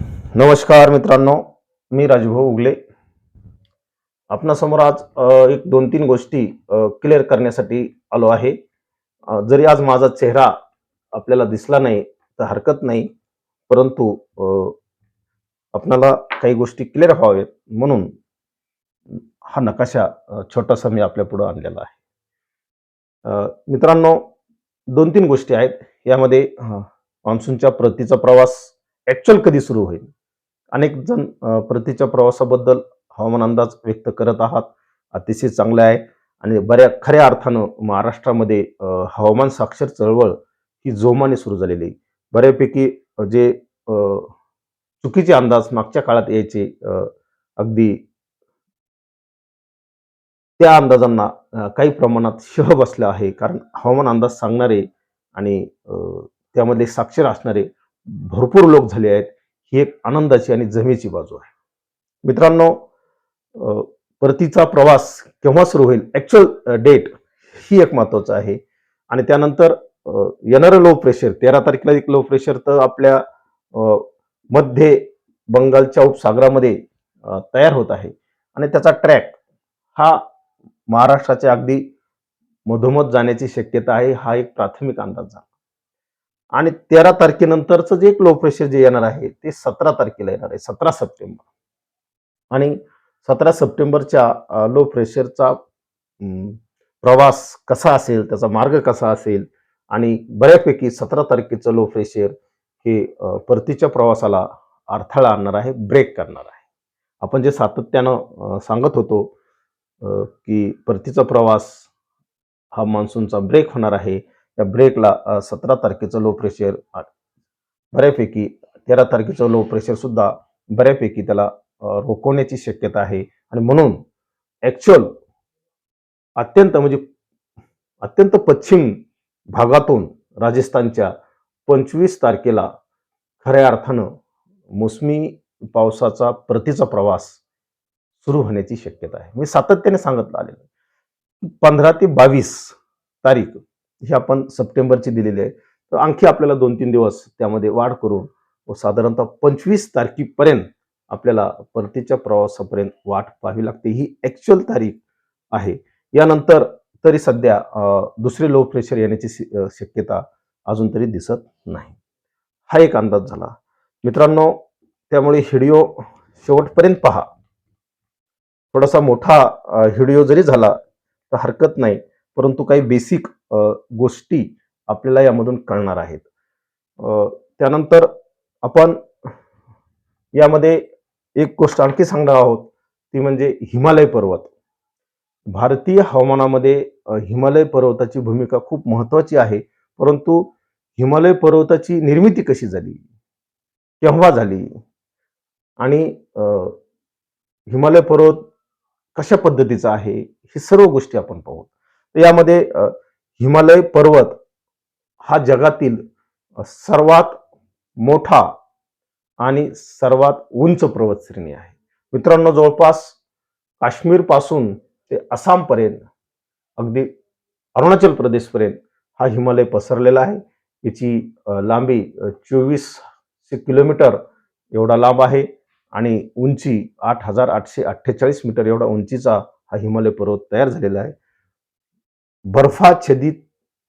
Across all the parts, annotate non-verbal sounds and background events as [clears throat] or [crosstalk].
नमस्कार मित्रांनो मी राजभाऊ उगले. आपणासमोर आज एक दोन तीन गोष्टी क्लिअर करण्यासाठी आलो आहे. जरी आज माझा चेहरा आपल्याला दिसला नाही तर हरकत नाही परंतु आपणाला काही गोष्टी क्लिअर व्हावेत म्हणून हा नकाशा छोटासा मी आपल्या पुढे आणलेला आहे. मित्रांनो दोन तीन गोष्टी आहेत. यामध्ये मान्सूनच्या प्रतीचा प्रवास ऍक्च्युअल कधी सुरू होईल? अनेक जण परतीच्या प्रवासाबद्दल हवामान अंदाज व्यक्त करत आहात. अतिशय चांगला आहे. आणि बऱ्या खऱ्या अर्थानं महाराष्ट्रामध्ये हवामान साक्षर चळवळ ही जोमाने सुरू झालेली आहे. बऱ्यापैकी जे चुकीचे अंदाज मागच्या काळात यायचे अगदी त्या अंदाजांना काही प्रमाणात शह बसला आहे. कारण हवामान अंदाज सांगणारे आणि त्यामध्ये साक्षर असणारे भरपूर लोक झाले आहेत ही एक आनंदाची आणि जमेची बाजू आहे. मित्रांनो परतीचा प्रवास केव्हा सुरू होईल? ॲक्च्युअल डेट ही एक महत्वाचं आहे. आणि त्यानंतर येणारं लो प्रेशर तेरा तारखेला एक लो प्रेशर तर आपल्या मध्य बंगालच्या उपसागरामध्ये तयार होत आहे. आणि त्याचा ट्रॅक हा महाराष्ट्राच्या अगदी मधोमध जाण्याची शक्यता आहे हा एक प्राथमिक अंदाज झाला आणि तेरा तारखेनंतरचं जे एक लो प्रेशर जे येणार आहे ते सतरा तारखेला येणार आहे सतरा सप्टेंबर. आणि सतरा सप्टेंबरच्या लो प्रेशरचा प्रवास कसा असेल त्याचा मार्ग कसा असेल आणि बऱ्यापैकी सतरा तारखेचं लो प्रेशर हे परतीच्या प्रवासाला अडथळा आणणार आहे ब्रेक करणार आहे. आपण जे सातत्यानं सांगत होतो की परतीचा प्रवास हा मान्सूनचा ब्रेक होणार आहे या ब्रेकला सतरा तारखेचं लो प्रेशर बऱ्यापैकी तेरा तारखेचं लो प्रेशर सुद्धा बऱ्यापैकी त्याला रोखवण्याची शक्यता आहे. आणि म्हणून ॲक्च्युअल अत्यंत म्हणजे अत्यंत पश्चिम भागातून राजस्थानच्या पंचवीस तारखेला खऱ्या अर्थानं मोसमी पावसाचा प्रतीचा प्रवास सुरू होण्याची शक्यता आहे. मी सातत्याने सांगत आलेलं पंधरा ते बावीस तारीख ही आपण सप्टेंबरची दिलेली आहे. तर आणखी आपल्याला दोन तीन दिवस त्यामध्ये वाढ करून व साधारणतः पंचवीस तारखेपर्यंत आपल्याला परतीच्या प्रवासापर्यंत वाट पाहावी लागते. ही ऍक्च्युअल तारीख आहे. यानंतर तरी सध्या दुसरे लो प्रेशर येण्याची शक्यता अजून तरी दिसत नाही. हा एक अंदाज झाला. मित्रांनो त्यामुळे व्हिडिओ शेवटपर्यंत पहा. थोडासा मोठा व्हिडिओ जरी झाला तर हरकत नाही. परंतु काही बेसिक गोष्टी आपल्याला यामधून कळणार आहेत. त्यानंतर आपण यामध्ये एक गोष्ट आणखी सांगणार आहोत ती म्हणजे हिमालय पर्वत. भारतीय हवामानामध्ये हिमालय पर्वताची भूमिका खूप महत्वाची आहे परंतु हिमालय पर्वताची निर्मिती कशी झाली? केव्हा झाली? आणि हिमालय पर्वत कशा पद्धतीचा आहे? ही सर्व गोष्टी आपण पाहू. यामध्ये हिमालय पर्वत हा जगातील सर्वात मोठा आणि सर्वात उंच पर्वत श्रेणी आहे. मित्रांनो जवळपास काश्मीरपासून ते आसामपर्यंत अगदी अरुणाचल प्रदेशपर्यंत हा हिमालय पसरलेला आहे. याची लांबी चोवीसशे किलोमीटर एवढा लांब आहे आणि उंची आठ हजार आठशे अठ्ठेचाळीस मीटर एवढा उंचीचा हा हिमालय पर्वत तयार झालेला आहे. बर्फाच्छदित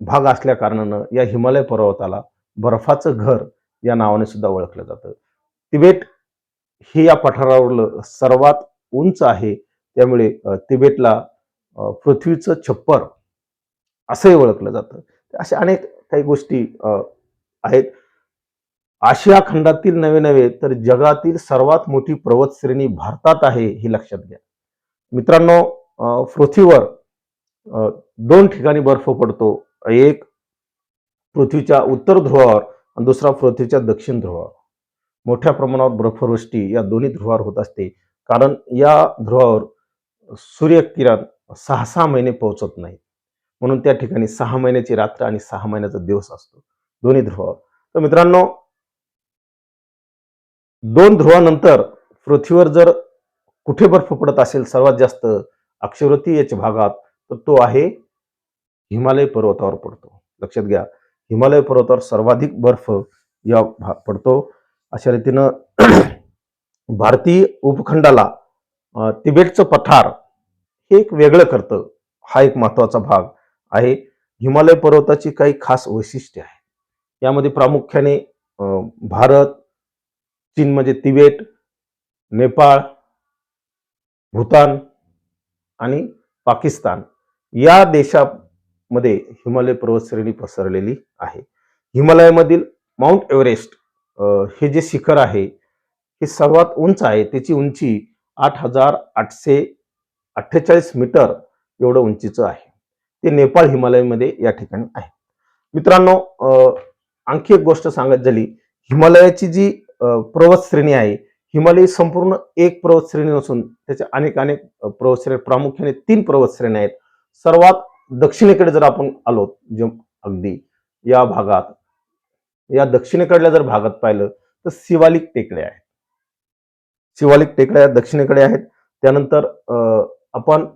भाग असल्या कारणानं या हिमालय पर्वताला बर्फाचं घर या नावाने सुद्धा ओळखलं जातं. तिबेट हे या पठारावरलं सर्वात उंच आहे. त्यामुळे तिबेटला पृथ्वीचं छप्पर असंही ओळखलं जातं. अशा अनेक काही गोष्टी आहेत. आशिया खंडातील नवे नवे तर जगातील सर्वात मोठी पर्वत श्रेणी भारतात आहे हे लक्षात घ्या. मित्रांनो पृथ्वीवर दोन ठिकाणी बर्फ पडतो. एक पृथ्वीच्या उत्तर ध्रुवावर आणि दुसरा पृथ्वीच्या दक्षिण ध्रुवावर. मोठ्या प्रमाणावर बर्फवृष्टी या दोन्ही ध्रुवावर होत असते. कारण या ध्रुवावर सूर्यकिरण सहा सहा महिने पोहोचत नाही. म्हणून त्या ठिकाणी सहा महिन्याची रात्र आणि सहा महिन्याचा दिवस असतो. दोन्ही ध्रुवावर. तर मित्रांनो दोन ध्रुवानंतर पृथ्वीवर जर कुठे बर्फ पडत असेल सर्वात जास्त अक्षरवती याच्या भागात तर तो आहे हिमालय पर्वतावर पडतो. लक्षात घ्या हिमालय पर्वतावर सर्वाधिक बर्फ या पडतो. अशा रीतीनं [clears throat] भारतीय उपखंडाला तिबेटचं पठार हे एक वेगळं करतं. हा एक महत्त्वाचा भाग आहे. हिमालय पर्वताची काही खास वैशिष्ट्ये आहेत यामध्ये प्रामुख्याने भारत चीन म्हणजे तिबेट नेपाळ भूतान आणि पाकिस्तान या मध्ये हिमालय पर्वतश्रेणी पसरलेली आहे. हिमालयामधील माउंट एव्हरेस्ट हे जे शिखर आहे हे सर्वात उंच आहे. त्याची उंची आठ हजार आठशे अठ्ठेचाळीस मीटर एवढं उंचीचं आहे. ते नेपाळ हिमालयामध्ये या ठिकाणी आहे. मित्रांनो आणखी एक गोष्ट सांगत झाली. हिमालयाची जी पर्वत श्रेणी आहे हिमालय संपूर्ण एक पर्वत श्रेणी नसून त्याच्या अनेक अनेक पर्वत श्रेणी प्रामुख्याने तीन पर्वत श्रेणी आहेत. सर्वात दक्षिणेकडे जर आपण आलो जे अगदी या भागात या दक्षिणेकडल्या जर भागात पाहिलं तर शिवालिक टेकड्या आहेत. शिवालिक टेकड्या दक्षिणेकडे आहेत. त्यानंतर आपण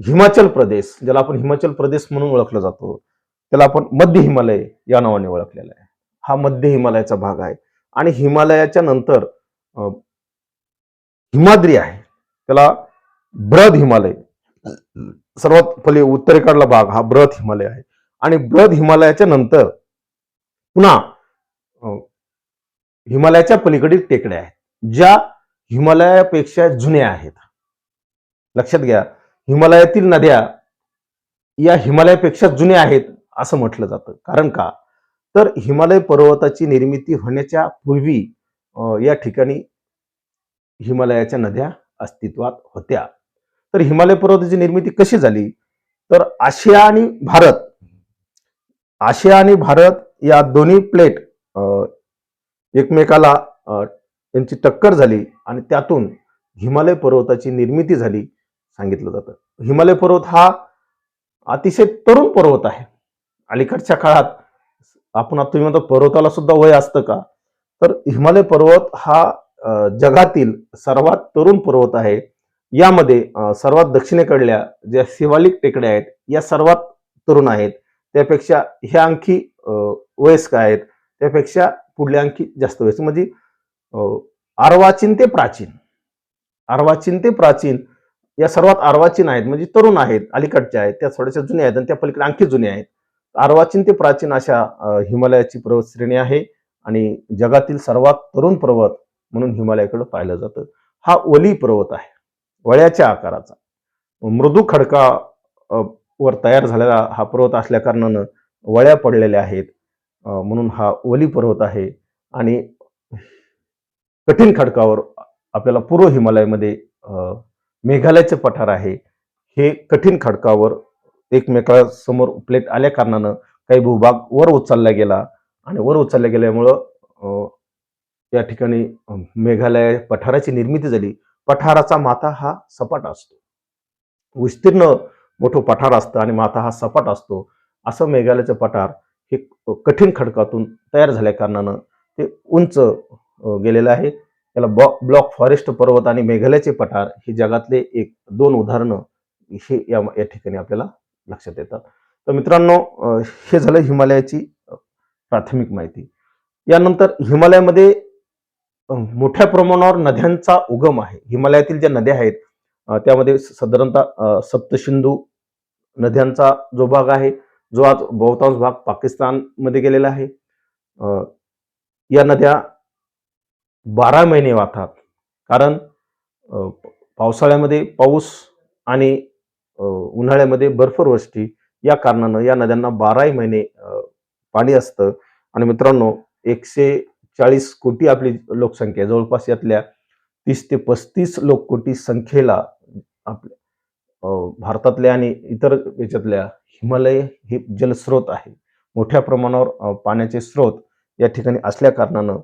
हिमाचल प्रदेश ज्याला आपण हिमाचल प्रदेश म्हणून ओळखला जातो त्याला आपण मध्य हिमालय या नावाने ओळखलेला आहे. हा मध्य हिमालयाचा भाग आहे. आणि हिमालयाच्या नंतर हिमाद्री आहे. त्याला ब्रद हिमालय. सर्वात पहिले उत्तरेकडला भाग हा ब्रत हिमालय आहे. आणि ब्रत हिमालयाच्या नंतर पुन्हा हिमालयाच्या पलीकडील टेकड्या आहेत ज्या हिमालयापेक्षा जुन्या आहेत. लक्षात घ्या हिमालयातील नद्या या हिमालयापेक्षा जुन्या आहेत असं म्हटलं जातं. कारण का? तर हिमालय पर्वताची निर्मिती होण्याच्या पूर्वी या ठिकाणी हिमालयाच्या नद्या अस्तित्वात होत्या. तर हिमालय पर्वताची निर्मिती कशी झाली? तर आशिया आणि भारत आशिया आणि भारत या दोन्ही प्लेट एकमेकाला त्यांची यांची टक्कर झाली आणि त्यातून हिमालय पर्वताची निर्मिती झाली सांगितलं जातं. हिमालय पर्वत हा अतिशय तरुण पर्वत आहे. अलीकडच्या काळात आपण आता तुम्ही म्हणतो पर्वताला सुद्धा वय असतं का? तर हिमालय पर्वत हा जगातील सर्वात तरुण पर्वत आहे. यामध्ये सर्वात दक्षिणेकडल्या ज्या शिवालिक टेकड्या आहेत या सर्वात तरुण आहेत. त्यापेक्षा ह्या आणखी वयस्क आहेत. त्यापेक्षा पुढल्या आणखी जास्त वयस्क. म्हणजे अर्वाचीन ते प्राचीन. अर्वाचीन ते प्राचीन या सर्वात अर्वाचीन आहेत. म्हणजे तरुण आहेत अलीकडच्या आहेत. त्या थोड्याशा जुन्या आहेत आणि त्या पलीकडे आणखी जुन्या आहेत. अर्वाचीन ते प्राचीन अशा हिमालयाची पर्वत श्रेणी आहे आणि जगातील सर्वात तरुण पर्वत म्हणून हिमालयाकडे पाहिलं जातं. हा ओली पर्वत आहे. वळ्याच्या आकाराचा. मृदू खडका वर तयार झालेला हा पर्वत असल्या कारणानं वळ्या पडलेल्या आहेत. म्हणून हा ओली पर्वत आहे आणि कठीण खडकावर आपल्याला पूर्व हिमालयामध्ये मेघालयाचे पठार आहे. हे कठीण खडकावर एकमेकासमोर प्लेट आल्या कारणानं काही भूभाग वर उचलला गेला आणि वर उचलल्या गेल्यामुळं या ठिकाणी मेघालय पठाराची निर्मिती झाली. पठाराचा माथा हा सपाट असतो. विस्तीर्ण मोठं पठार असतं आणि माथा हा सपाट असतो. असं मेघालयाचं पठार हे कठीण खडकातून तयार झाल्या कारणानं ते उंच गेलेलं आहे. त्याला बॉ ब्लॉक फॉरेस्ट पर्वत आणि मेघालयाचे पठार हे जगातले एक दोन उदाहरणं हे या या ठिकाणी आपल्याला लक्षात येतात. तर मित्रांनो हे झालं हिमालयाची प्राथमिक माहिती. यानंतर हिमालयामध्ये मोठ्या प्रमाणावर नद्यांचा उगम आहे. हिमालयातील ज्या नद्या आहेत त्यामध्ये साधारणतः सप्तसिंधू नद्यांचा जो भाग आहे जो आज बहुतांश भाग पाकिस्तानमध्ये गेलेला आहे. या नद्या बारा महिने वाहतात. कारण पावसाळ्यामध्ये पाऊस आणि उन्हाळ्यामध्ये बर्फवृष्टी या कारणानं या नद्यांना बाराही महिने पाणी असतं. आणि मित्रांनो एकशे चाळीस कोटी आपली लोकसंख्या आहे. जवळपास यातल्या तीस ते पस्तीस लोक कोटी संख्येला आपल्या भारतातल्या आणि इतर याच्यातल्या हिमालय हे जलस्रोत आहे. मोठ्या प्रमाणावर पाण्याचे स्रोत या ठिकाणी असल्या कारणानं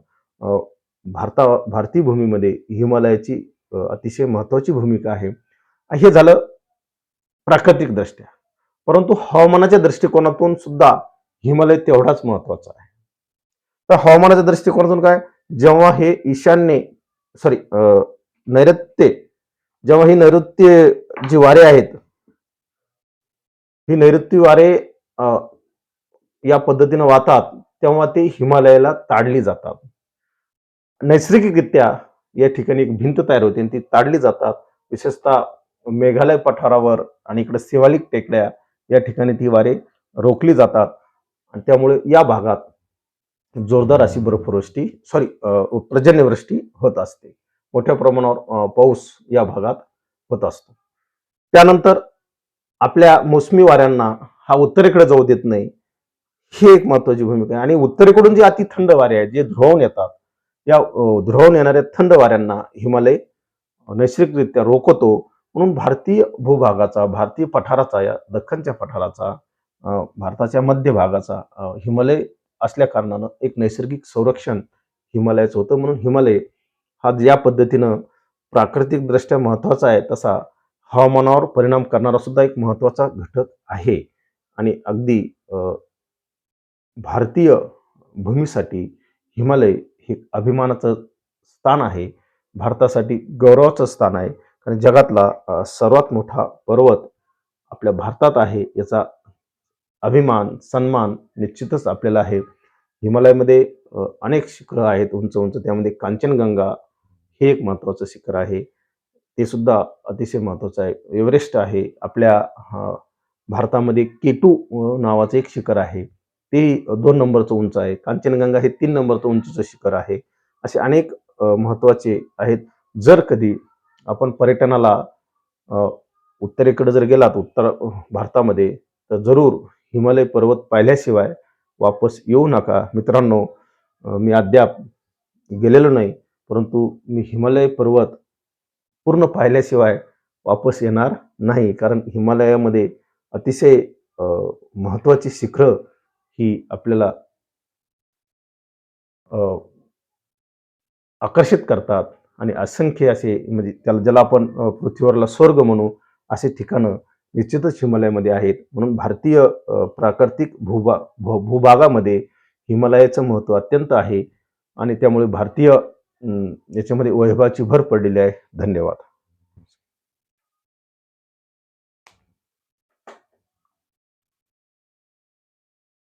भारता भारतीय भूमीमध्ये हिमालयाची अतिशय महत्वाची भूमिका आहे. हे झालं प्राकृतिक दृष्ट्या परंतु हवामानाच्या दृष्टिकोनातून सुद्धा हिमालय तेवढाच महत्त्वाचा आहे. तर हवामानाच्या दृष्टिकोनातून काय? जेव्हा हे ईशान्य सॉरी नैऋत्य जेव्हा ही नैऋत्य जी वारे आहेत ही नैऋत्य वारे या पद्धतीनं वाहतात तेव्हा ते हिमालयाला ताडली जातात. नैसर्गिकरित्या या ठिकाणी एक भिंत तयार होते आणि ती ताडली जातात. विशेषतः मेघालय पठारावर आणि इकडे शिवालिक टेकड्या या ठिकाणी ती वारे रोखली जातात. आणि त्यामुळे या भागात जोरदार अशी बर्फवृष्टी सॉरी पर्जन्यवृष्टी होत असते. मोठ्या प्रमाणावर पाऊस या भागात होत असतो. त्यानंतर आपल्या मोसमी वाऱ्यांना हा उत्तरेकडे जाऊ देत नाही. ही एक महत्वाची भूमिका आहे. आणि उत्तरेकडून जे अति थंड वारे आहेत जे ध्रुवून येतात या ध्रुवून येणाऱ्या थंड वाऱ्यांना हिमालय नैसर्गिकरित्या रोखतो. म्हणून भारतीय भूभागाचा भारतीय पठाराचा या दख्खनच्या पठाराचा भारताच्या मध्य भागाचा हिमालय असल्या कारणानं एक नैसर्गिक संरक्षण हिमालयाचं होतं. म्हणून हिमालय हा ज्या पद्धतीनं प्राकृतिकदृष्ट्या महत्त्वाचा आहे तसा हवामानावर परिणाम करणारा सुद्धा एक महत्त्वाचा घटक आहे. आणि अगदी भारतीय भूमीसाठी हिमालय हे अभिमानाचं स्थान आहे. भारतासाठी गौरवाचं स्थान आहे. कारण जगातला सर्वात मोठा पर्वत आपल्या भारतात आहे याचा अभिमान सन्मान निश्चितच आपल्याला आहे. हिमालयामध्ये अनेक शिखरं आहेत उंच उंच त्यामध्ये कांचनगंगा हे एक महत्त्वाचं शिखर आहे. ते सुद्धा अतिशय महत्त्वाचं आहे. एव्हरेस्ट आहे. आपल्या भारतामध्ये केटू नावाचं एक शिखर आहे. ते दोन नंबरचं उंच आहे. कांचनगंगा हे तीन नंबरचं उंचीचं शिखर आहे. असे अनेक महत्त्वाचे आहेत. जर कधी आपण पर्यटनाला उत्तरेकडे जर गेलात उत्तर भारतामध्ये तर जरूर हिमालय पर्वत पाहिल्याशिवाय वापस येऊ नका. मित्रांनो मी अद्याप गेलेलो नाही परंतु मी हिमालय पर्वत पूर्ण पाहिल्याशिवाय वापस येणार नाही कारण हिमालयामध्ये अतिशय महत्त्वाची शिखरं ही आपल्याला आकर्षित करतात. आणि असंख्य असे म्हणजे त्याला ज्याला आपण पृथ्वीवरला स्वर्ग म्हणू असे ठिकाणं निश्चितच हिमालयामध्ये आहेत. म्हणून भारतीय प्राकृतिक भूभा भू भूभागामध्ये हिमालयाचं महत्त्व अत्यंत आहे. आणि त्यामुळे भारतीय याच्यामध्ये वैभवाची भर पडलेली आहे. धन्यवाद.